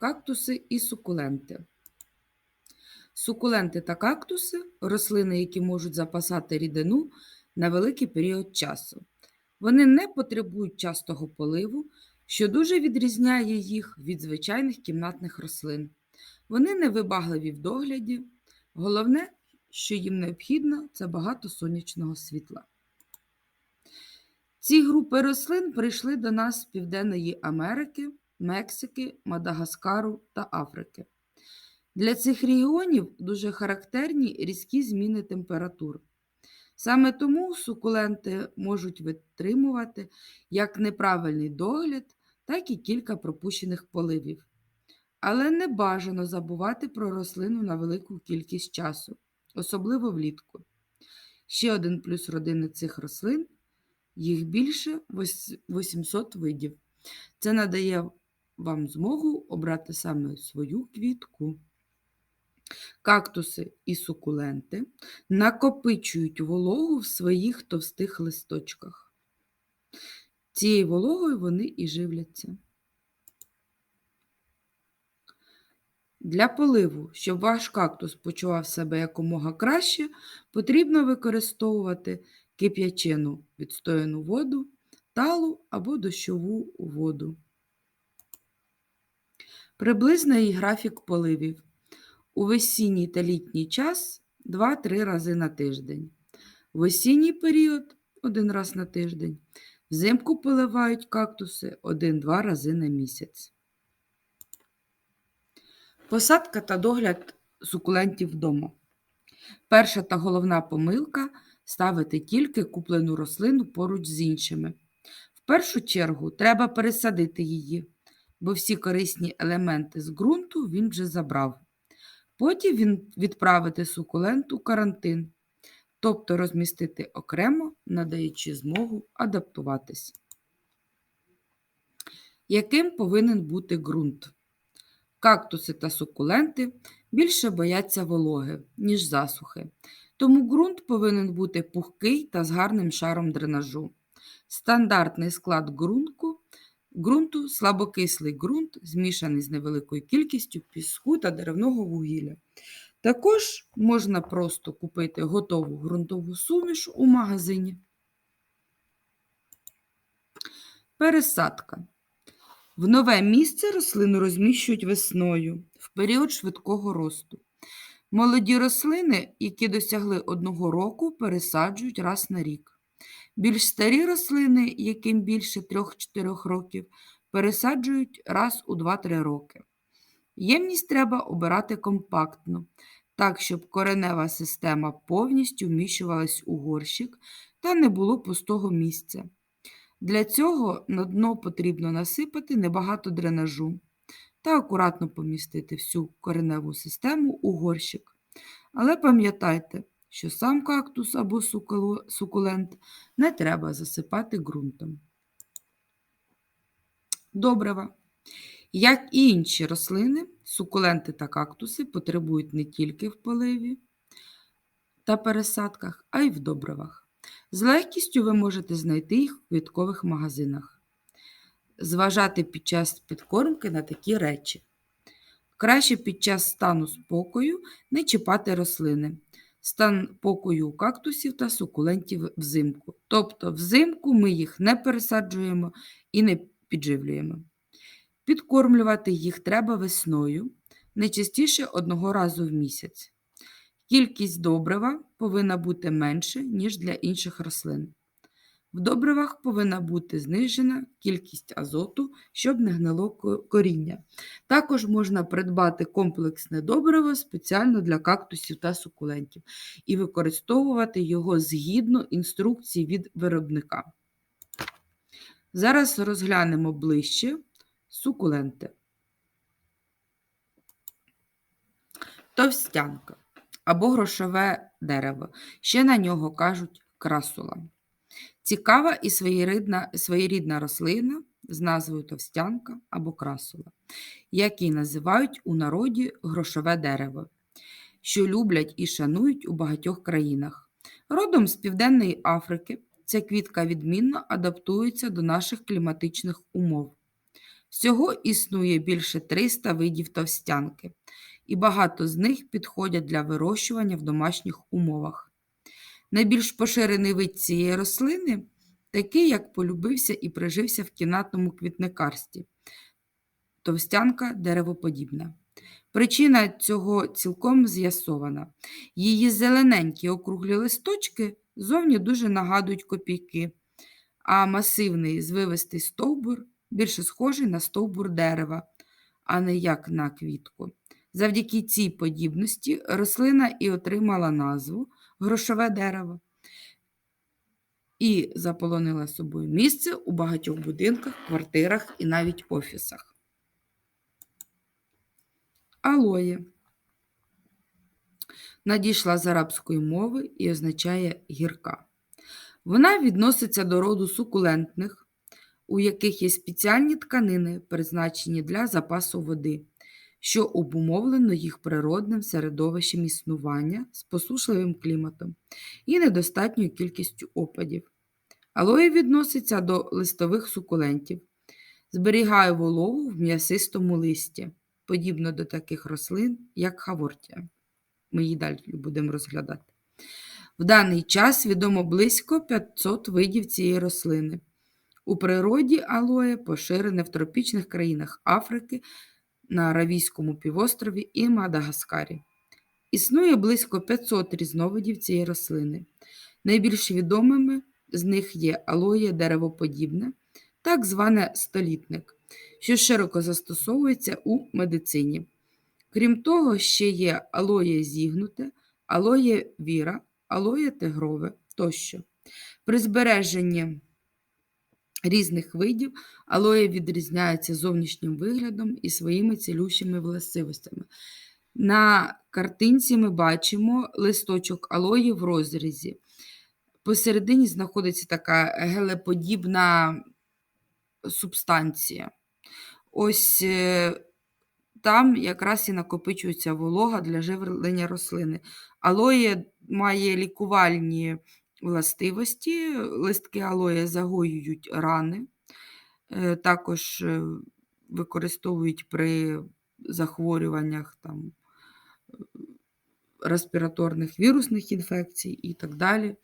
кактуси і сукуленти. Сукуленти та кактуси рослини, які можуть запасати рідину на великий період часу. Вони не потребують частого поливу, що дуже відрізняє їх від звичайних кімнатних рослин. Вони невибагливі в догляді. Головне, що їм необхідно, це багато сонячного світла. Ці групи рослин прийшли до нас з Південної Америки, Мексики, Мадагаскару та Африки. Для цих регіонів дуже характерні різкі зміни температур. Саме тому сукуленти можуть витримувати як неправильний догляд, так і кілька пропущених поливів. Але не бажано забувати про рослину на велику кількість часу, особливо влітку. Ще один плюс родини цих рослин їх більше 800 видів. Це надає вам змогу обрати саме свою квітку. Кактуси і сукуленти накопичують вологу в своїх товстих листочках. Цією вологою вони і живляться. Для поливу, щоб ваш кактус почував себе якомога краще, потрібно використовувати кип'ячену відстояну воду, талу або дощову воду. Приблизний графік поливів. У весінній та літній час 2-3 рази на тиждень. В осінній період один раз на тиждень. Взимку поливають кактуси 1-2 рази на місяць. Посадка та догляд сукулентів вдома. Перша та головна помилка ставити тільки куплену рослину поруч з іншими. В першу чергу треба пересадити її, бо всі корисні елементи з ґрунту він вже забрав. Потім він відправити сукулент у карантин, тобто розмістити окремо, надаючи змогу адаптуватись. Яким повинен бути ґрунт? Кактуси та сукуленти більше бояться вологи, ніж засухи, тому ґрунт повинен бути пухкий та з гарним шаром дренажу. Стандартний склад ґрунту ґрунту слабокислий ґрунт, змішаний з невеликою кількістю піску та деревного вугілля. Також можна просто купити готову ґрунтову суміш у магазині. Пересадка. В нове місце рослину розміщують весною в період швидкого росту. Молоді рослини, які досягли одного року, пересаджують раз на рік. Більш старі рослини, яким більше 3-4 років, пересаджують раз у 2-3 роки. Ємність треба обирати компактно, так, щоб коренева система повністю вміщувалась у горщик та не було пустого місця. Для цього на дно потрібно насипати небагато дренажу та акуратно помістити всю кореневу систему у горщик. Але пам'ятайте, що сам кактус або сукулент не треба засипати ґрунтом. Добрива. Як і інші рослини, сукуленти та кактуси потребують не тільки в поливі та пересадках, а й в добривах. З легкістю ви можете знайти їх в квіткових магазинах. Зважати під час підкормки на такі речі. Краще під час стану спокою не чіпати рослини. Стан покою кактусів та сукулентів взимку. Тобто взимку ми їх не пересаджуємо і не підживлюємо. Підкормлювати їх треба весною, не частіше одного разу в місяць. Кількість добрива повинна бути менше, ніж для інших рослин. В добривах повинна бути знижена кількість азоту, щоб не гнило коріння. Також можна придбати комплексне добриво спеціально для кактусів та сукулентів і використовувати його згідно інструкції від виробника. Зараз розглянемо ближче сукуленти. Товстянка або грошове дерево. Ще на нього кажуть красула. Цікава і своєрідна, своєрідна рослина з назвою товстянка або красула, які називають у народі грошове дерево, що люблять і шанують у багатьох країнах. Родом з Південної Африки ця квітка відмінно адаптується до наших кліматичних умов. Всього існує більше 300 видів товстянки, і багато з них підходять для вирощування в домашніх умовах. Найбільш поширений вид цієї рослини такий, як полюбився і прижився в кімнатному квітникарстві – товстянка деревоподібна. Причина цього цілком з'ясована. Її зелененькі округлі листочки зовні дуже нагадують копійки, а масивний звивистий стовбур більше схожий на стовбур дерева, а не як на квітку. Завдяки цій подібності рослина і отримала назву грошове дерево і заполонила собою місце у багатьох будинках, квартирах і навіть офісах. Алоє надійшла з арабської мови і означає гірка. Вона відноситься до роду сукулентних, у яких є спеціальні тканини, призначені для запасу води, що обумовлено їх природним середовищем існування з посушливим кліматом і недостатньою кількістю опадів. Алоє відноситься до листових сукулентів, зберігає вологу в м'ясистому листі, подібно до таких рослин, як хавортія. Ми її далі будемо розглядати. В даний час відомо близько 500 видів цієї рослини. У природі алоє поширене в тропічних країнах Африки, на Аравійському півострові і Мадагаскарі. Існує близько 500 різновидів цієї рослини. Найбільш відомими з них є алоє деревоподібне, так зване столітник, що широко застосовується у медицині. Крім того, ще є алоє зігнуте, алоє віра, алоє тигрове тощо. При збереженні різних видів алоє відрізняється зовнішнім виглядом і своїми цілющими властивостями. На картинці ми бачимо листочок алої в розрізі. Посередині знаходиться така гелеподібна субстанція. Ось е, там якраз і накопичується волога для живлення рослини. Алоє має лікувальні властивості, листки алоє загоюють рани, е, також е, використовують при захворюваннях там, респіраторних вірусних інфекцій і так далі.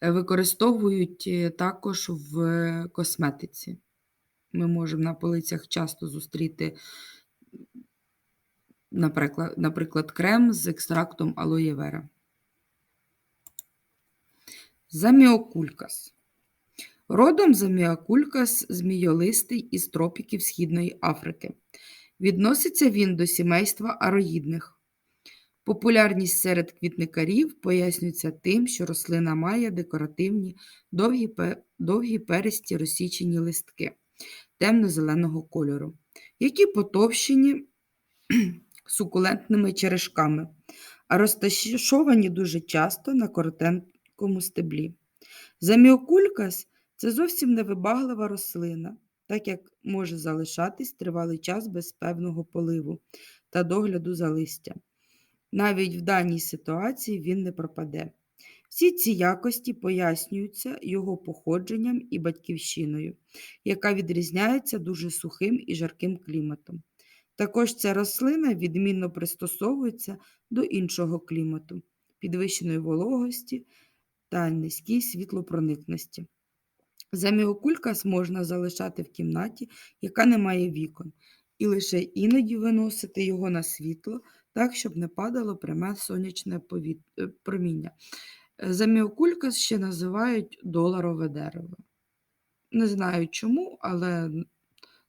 Е, використовують також в косметиці. Ми можемо на полицях часто зустріти, наприклад, наприклад крем з екстрактом алоєвера. Заміокулькас. Родом заміокулькас змійолистий із тропіків Східної Африки. Відноситься він до сімейства ароїдних. Популярність серед квітникарів пояснюється тим, що рослина має декоративні довгі довгі перисті розсічені листки темно-зеленого кольору, які потовщені сукулентними черешками, а розташовані дуже часто на коротенькому стеблі. Заміокулькас це зовсім невибаглива рослина, так як може залишатись тривалий час без певного поливу та догляду за листя. Навіть в даній ситуації він не пропаде. Всі ці якості пояснюються його походженням і батьківщиною, яка відрізняється дуже сухим і жарким кліматом. Також ця рослина відмінно пристосовується до іншого клімату, підвищеної вологості та низькій світлопроникності. Заміокулькас можна залишати в кімнаті, яка не має вікон, і лише іноді виносити його на світло, так, щоб не падало пряме сонячне е, проміння. Заміокулькас ще називають доларове дерево. Не знаю чому, але,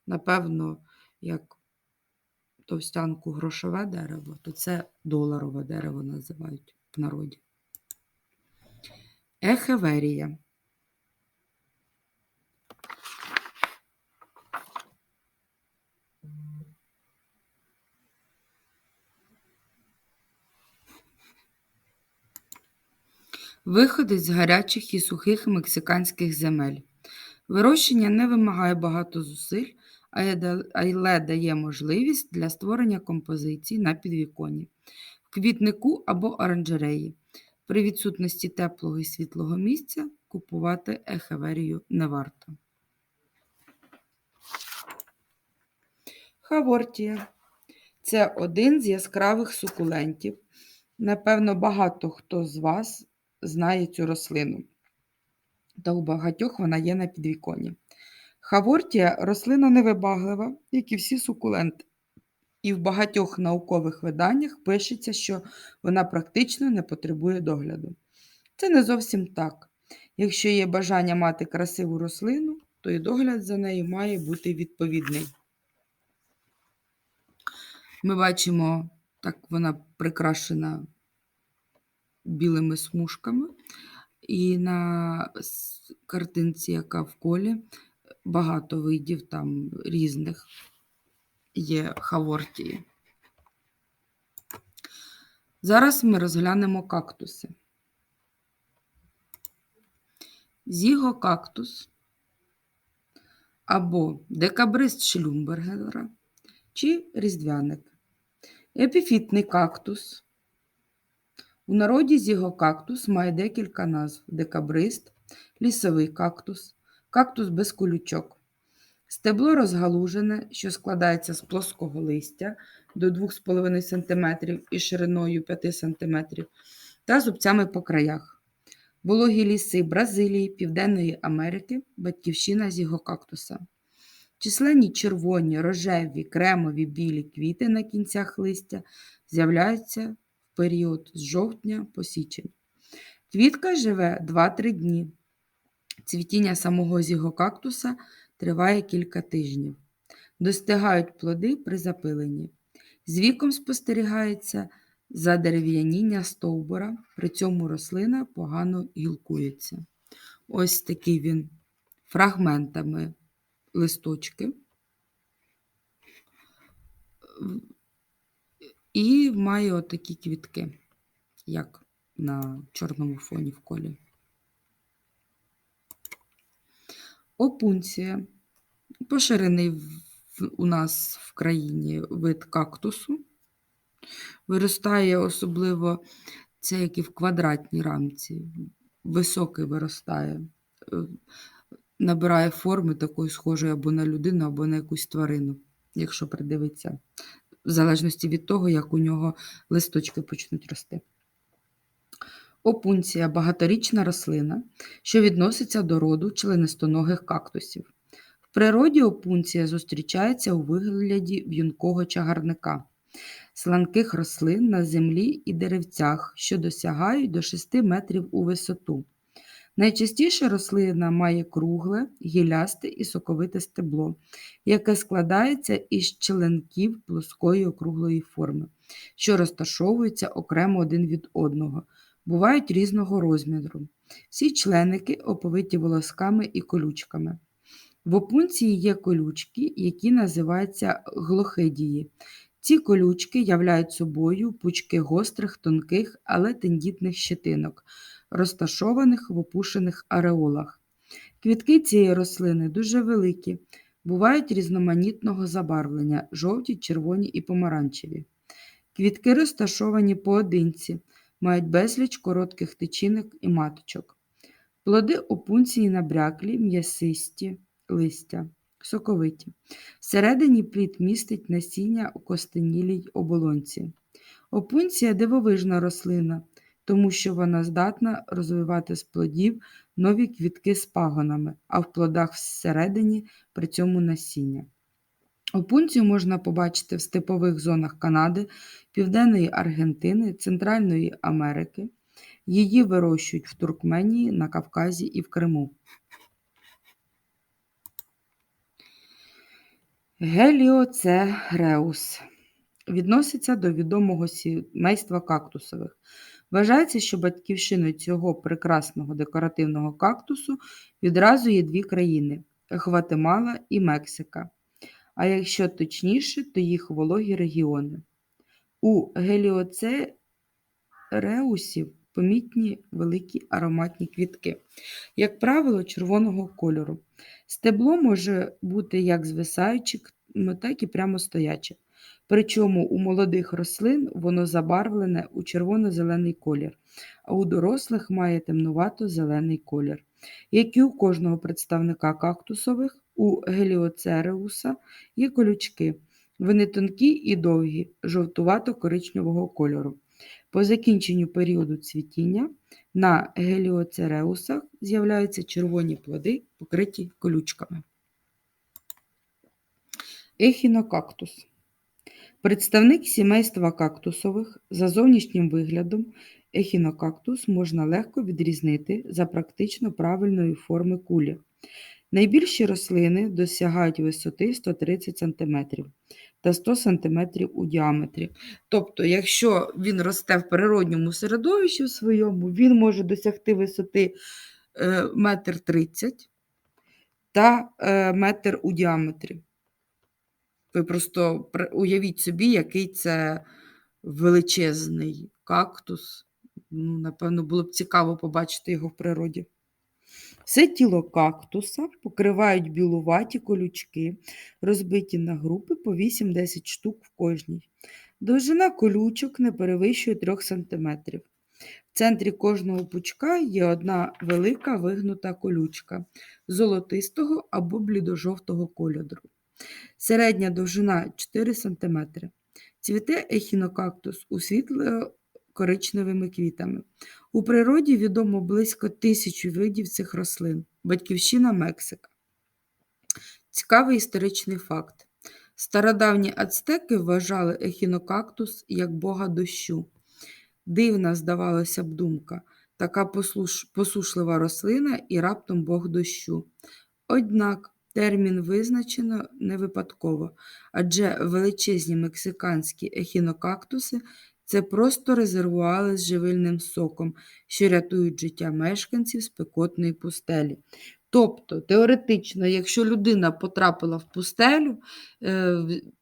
напевно, як товстянку грошове дерево, то це доларове дерево називають в народі. Ехеверія. Виходить з гарячих і сухих мексиканських земель. Вирощення не вимагає багато зусиль, але дає можливість для створення композицій на підвіконні, в квітнику або оранжереї. При відсутності теплого і світлого місця купувати ехеверію не варто. Хавортія. Це один з яскравих сукулентів. Напевно, багато хто з вас знає цю рослину. Та у багатьох вона є на підвіконні. Хавортія рослина невибаглива, як і всі сукуленти. І в багатьох наукових виданнях пишеться, що вона практично не потребує догляду. Це не зовсім так. Якщо є бажання мати красиву рослину, то і догляд за нею має бути відповідний. Ми бачимо, так вона прикрашена білими смужками, і на картинці, яка в колі, багато видів там різних є хавортії. Зараз ми розглянемо кактуси. Зігокактус або декабрист Шлюмбергера чи різдвяник. Епіфітний кактус. У народі зігокактус має декілька назв: декабрист, лісовий кактус, кактус без колючок. Стебло розгалужене, що складається з плоского листя до 2,5 см і шириною 5 см та зубцями по краях. Вологі ліси Бразилії, Південної Америки, батьківщина зігокактуса. Численні червоні, рожеві, кремові, білі квіти на кінцях листя з'являються в період з жовтня по січень. Квітка живе 2-3 дні. Цвітіння самого зігокактуса триває кілька тижнів. Достигають плоди при запиленні. З віком спостерігається задерев'яніння стовбура, при цьому рослина погано гілкується. Ось такий він фрагментами листочки. І має отакі квітки, як на чорному фоні в колі. Опунція. Поширений у нас в країні вид кактусу. Виростає особливо це як і в квадратній рамці. Високий виростає. Е, Набирає форми такої схожої або на людину, або на якусь тварину, якщо придивитися, в залежності від того, як у нього листочки почнуть рости. Опунція багаторічна рослина, що відноситься до роду членистоногих кактусів. В природі опунція зустрічається у вигляді в'юнкого чагарника, сланких рослин на землі і деревцях, що досягають до 6 метрів у висоту. Найчастіше рослина має кругле, гілясте і соковите стебло, яке складається із членків плоскої округлої форми, що розташовуються окремо один від одного, бувають різного розміру. Всі членики оповиті волосками і колючками. В опунції є колючки, які називаються глохидії. Ці колючки являють собою пучки гострих, тонких, але тендітних щетинок, розташованих в опушених ареолах. Квітки цієї рослини дуже великі, бувають різноманітного забарвлення жовті, червоні і помаранчеві. Квітки розташовані поодинці, мають безліч коротких тичинок і маточок. Плоди опунції набряклі, м'ясисті, листя, соковиті. Всередині плід містить насіння у костенілій оболонці. Опунція дивовижна рослина, тому що вона здатна розвивати з плодів нові квітки з пагонами, а в плодах всередині при цьому насіння. Опунцію можна побачити в степових зонах Канади, Південної Аргентини, Центральної Америки. Її вирощують в Туркменії, на Кавказі і в Криму. Геліоцереус відноситься до відомого сімейства кактусових. Вважається, що батьківщиною цього прекрасного декоративного кактусу відразу є дві країни Гватемала і Мексика. А якщо точніше, то їх вологі регіони. У геліоцереусів помітні великі ароматні квітки, як правило, червоного кольору. Стебло може бути як звисаюче, так і прямо стояче. Причому у молодих рослин воно забарвлене у червоно-зелений колір, а у дорослих має темнувато-зелений колір. Як і у кожного представника кактусових, у геліоцереуса є колючки. Вони тонкі і довгі, жовтувато-коричневого кольору. По закінченню періоду цвітіння на геліоцереусах з'являються червоні плоди, покриті колючками. Ехінокактус. Представник сімейства кактусових за зовнішнім виглядом ехінокактус можна легко відрізнити за практично правильної форми кулі. Найбільші рослини досягають висоти 130 см та 100 см у діаметрі. Тобто, якщо він росте в природньому середовищі в своєму, він може досягти висоти е, метр 30 та е, метр у діаметрі. Ви просто уявіть собі, який це величезний кактус. Ну, напевно, було б цікаво побачити його в природі. Все тіло кактуса покривають білуваті колючки, розбиті на групи по 8-10 штук в кожній. Довжина колючок не перевищує 3 см. В центрі кожного пучка є одна велика вигнута колючка золотистого або блідожовтого кольору. Середня довжина 4 см. Цвіте ехінокактус у світло-коричневими квітами. У природі відомо близько тисячі видів цих рослин. Батьківщина Мексика. Цікавий історичний факт. Стародавні ацтеки вважали ехінокактус як бога дощу. Дивна, здавалося б, думка. Така послуш... посушлива рослина і раптом бог дощу. Однак термін визначено не випадково, адже величезні мексиканські ехінокактуси це просто резервуари з живильним соком, що рятують життя мешканців спекотної пустелі. Тобто, теоретично, якщо людина потрапила в пустелю, е,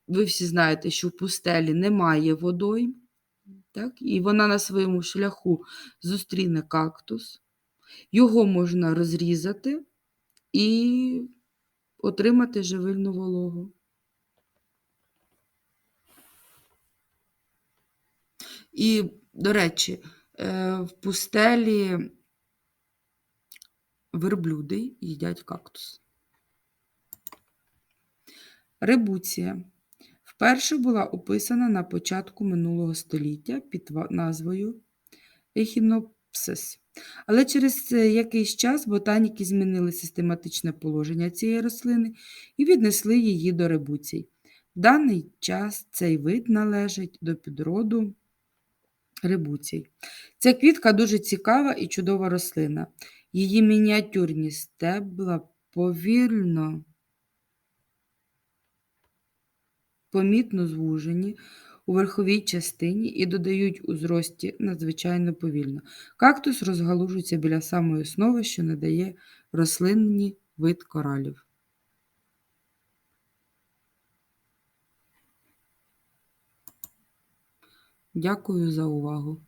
ви всі знаєте, що в пустелі немає водойм, так? і вона на своєму шляху зустріне кактус, його можна розрізати і отримати живильну вологу. І, до речі, е, в пустелі верблюди їдять кактус. Ребуція. Вперше була описана на початку минулого століття під назвою Ехінопсис. Але через е, якийсь час ботаніки змінили систематичне положення цієї рослини і віднесли її до ребуцій. В даний час цей вид належить до підроду ребуцій. Ця квітка дуже цікава і чудова рослина. Її мініатюрні стебла повільно, помітно звужені у верховій частині і додають у зрості надзвичайно повільно. Кактус розгалужується біля самої основи, що надає рослинні вид коралів. Дякую за увагу.